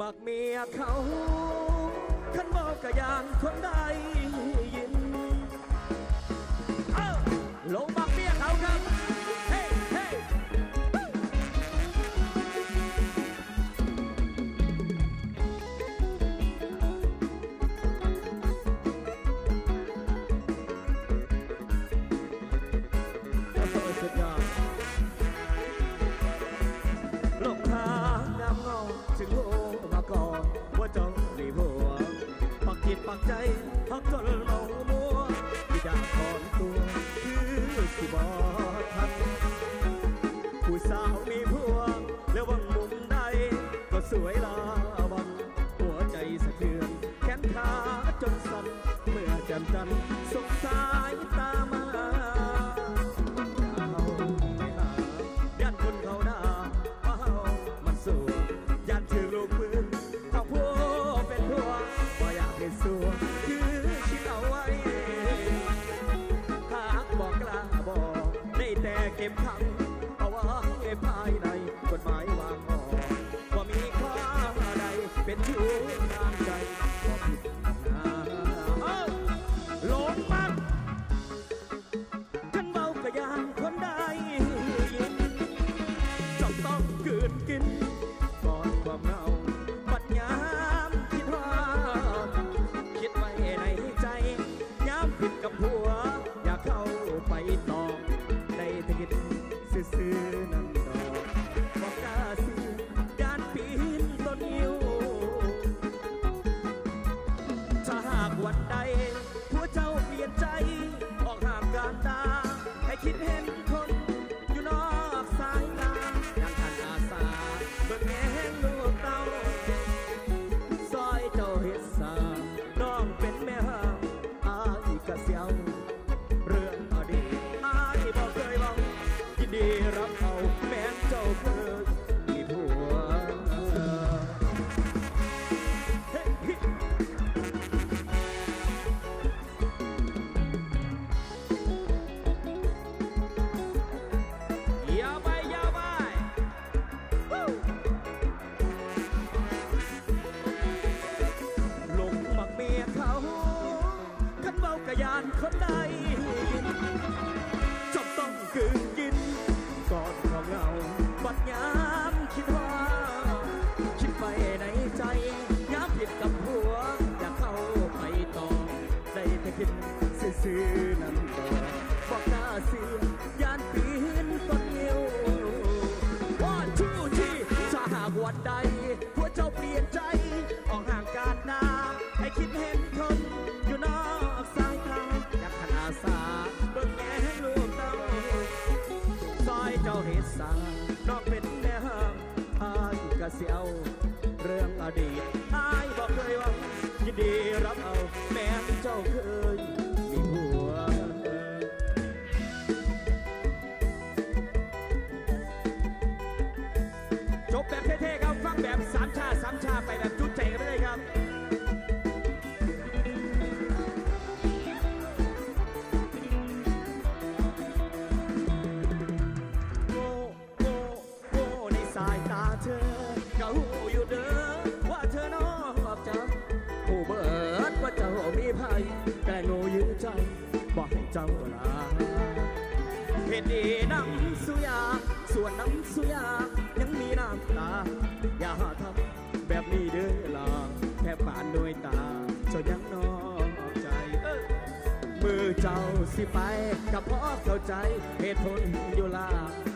มักเมียเขาขันบอกกะยานคนใด ปักใจพักจนเมามัวที่อยากถอนตัวคือสิบอทันผู้สาวมีผัวแล้ววังมุมใดก็สวยลา เบิ่ากวันใดหัวเจ้าเปลี่ยนใจ ออกห่างการนาให้คิดเห็นคนอยู่นอกสายตาอยากขนาสาเบิ่งแง่ให้ลูกเต้าซอยเจ้าเฮ็ดสางน้องเป็นแม่ห้างอายกะเสียวเรื่องอดีตอายบอกเคยว่ายินดีรับเอาแม้เจ้าเคย บอกให้เจ้าลาเหตุดีน้ำสุยา ส่วนน้ำสุยา ยังมีน้ำตา อย่าทำแบบนี้เด้อล่ะแค่ผ่านด้วยตาจ้ายังนอกใจเอ้อมือเจ้าสิไปกับพ่อเข้าใจ เหตุผลอยู่ลา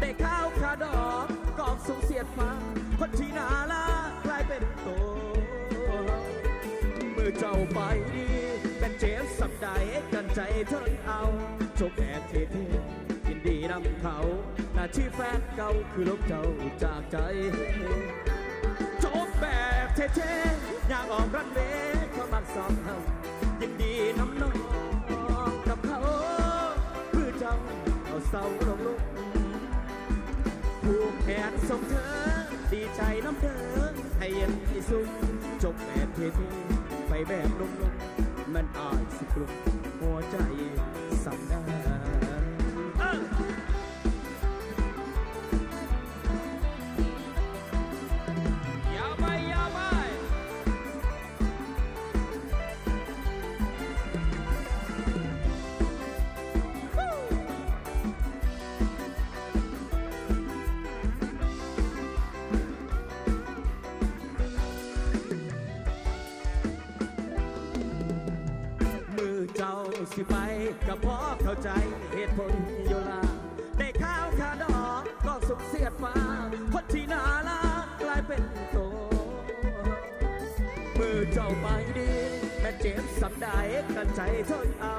ได้ข้าวขาดอกกอบสูงเสียดฟ้าคนที่น่าลากลายเป็นโตมือเจ้าไปดี เป็นเจ็บสับใดกันใจทนเอาจบแอบเท่ๆยินดีนำเขาหน้าที่แฟนเก่าคือลบเจ้าจากใจจบแบบเท่ๆอยากออกรันเวย์เขามักสอบเฮายินดีน้ำน้องกับเขาเพื่อเจ้าเอาเศร้าลงลงผูกแขนส่งเธอ ดีใจน้ำเธอให้เย็นที่สุดจบแบบเท่ๆไปแบบนุ่มๆ มันอายสิกลุ่มหัวใจสำได้ สิไปก็พอเข้าใจเหตุผลอยู่ละได้ข้าวขาดอกก็สุขเสียดฟ้าคนที่น่ารักกลายเป็นโตมือเจ้าไปดีแม่เจ็บสำได้กันใจทนเอา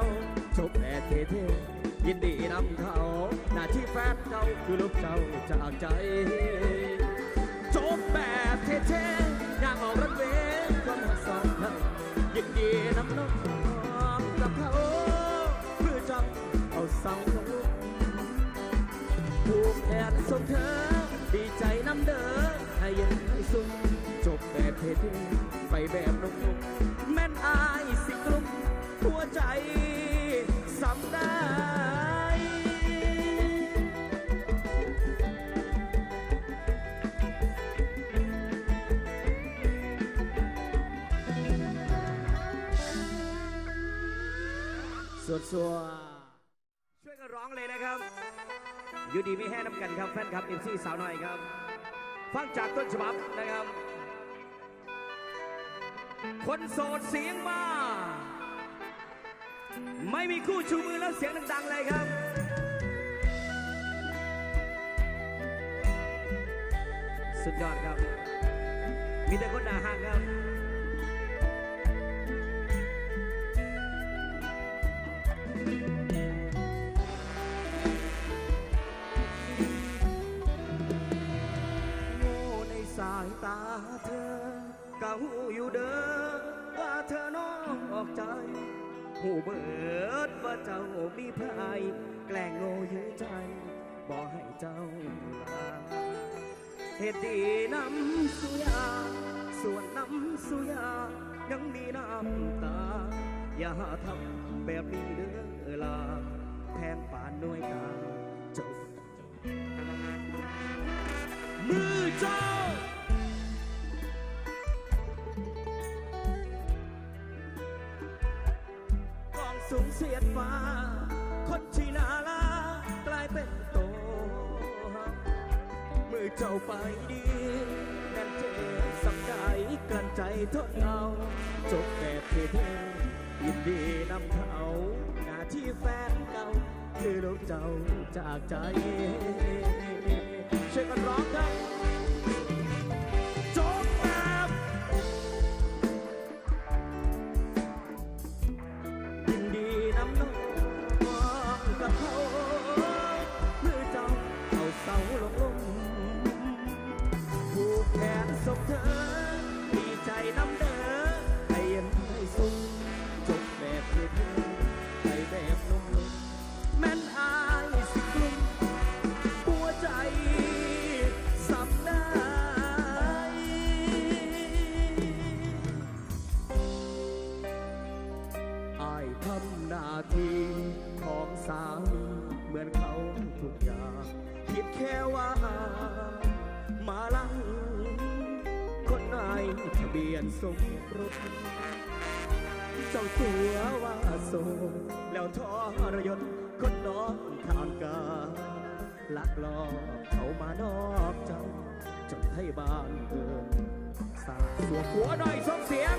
จบแม่เท่ๆยินดีนำเขาหน้าที่แฟนเก่าคือลูกเจ้าจากใจ ขนส่งเธอ ดีใจน้ำเด้อให้ย็นให้สุขจบแบบเท่ๆไปแบบนุ่มๆแม่นอายสิกลุ่มหัวใจสำได้สวดสวช่วยกันร้องเลยนะครับ อยู่ดีไม่แห้น้ำกันครับแฟนคลับเอฟซีสาวหน่อยครับ ฟังจากต้นฉบับนะครับ คนโสดเสียงมา ไม่มีคู่ชูมือแล้วเสียงดังๆเลยครับสุดยอดครับ มีแต่คนหนาห่างครับ กะหูอยู่เด้อว่าเธอนอกใจหูเบิดว่าเจ้ามีพายแกล้งโง่อยู่ใจบอกให้เจ้าลาเหตุดีน้ำสุยา ส่วนน้ำสุยา ยังมีน้ำตา อย่าทำแบบนี้เด้อลาแทนป่านด้วยตาเจ้ามือเจ้า สูงเสียดฟ้า คนที่น่ารักกลายเป็นโต มือเจ้าไปดีแน่นเจสักใจกลั้นใจทนเอาจบแบบเท่ๆยินดีนำเขาหน้าที่แฟนเก่า คือลูกเจ้าจากใจ ทำหน้าที่ของสามีเหมือนเขาทุกอย่างคิดแค่ว่ามาลัง คนนายทะเบียนสมรสเจ้าตัวว่าโสดแล้วทรยศคนน้องทางกาลักลอบเขามานอกใจจนให้บ้านเกินสาสัวหัวหน่อยส่งเสียง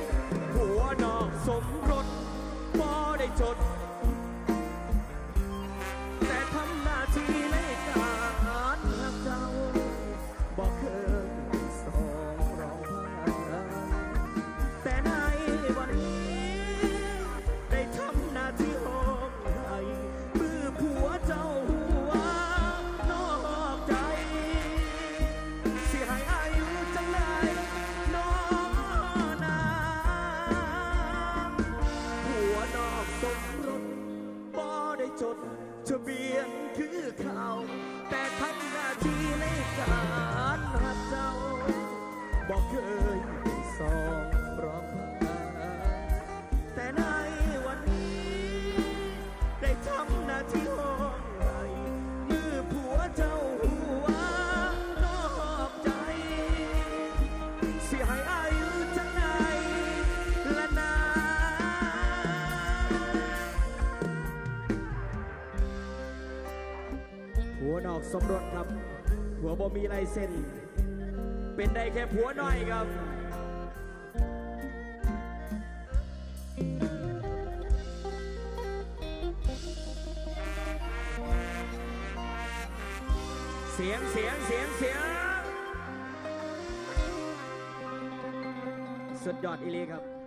หัวนอกสมรส พอได้จด สมรสครับ หัวบ่มีลายเส้น เป็นได้แค่ผัวน้อยครับเสียงเสียงเสียงเสียงสุดยอดอีลีครับ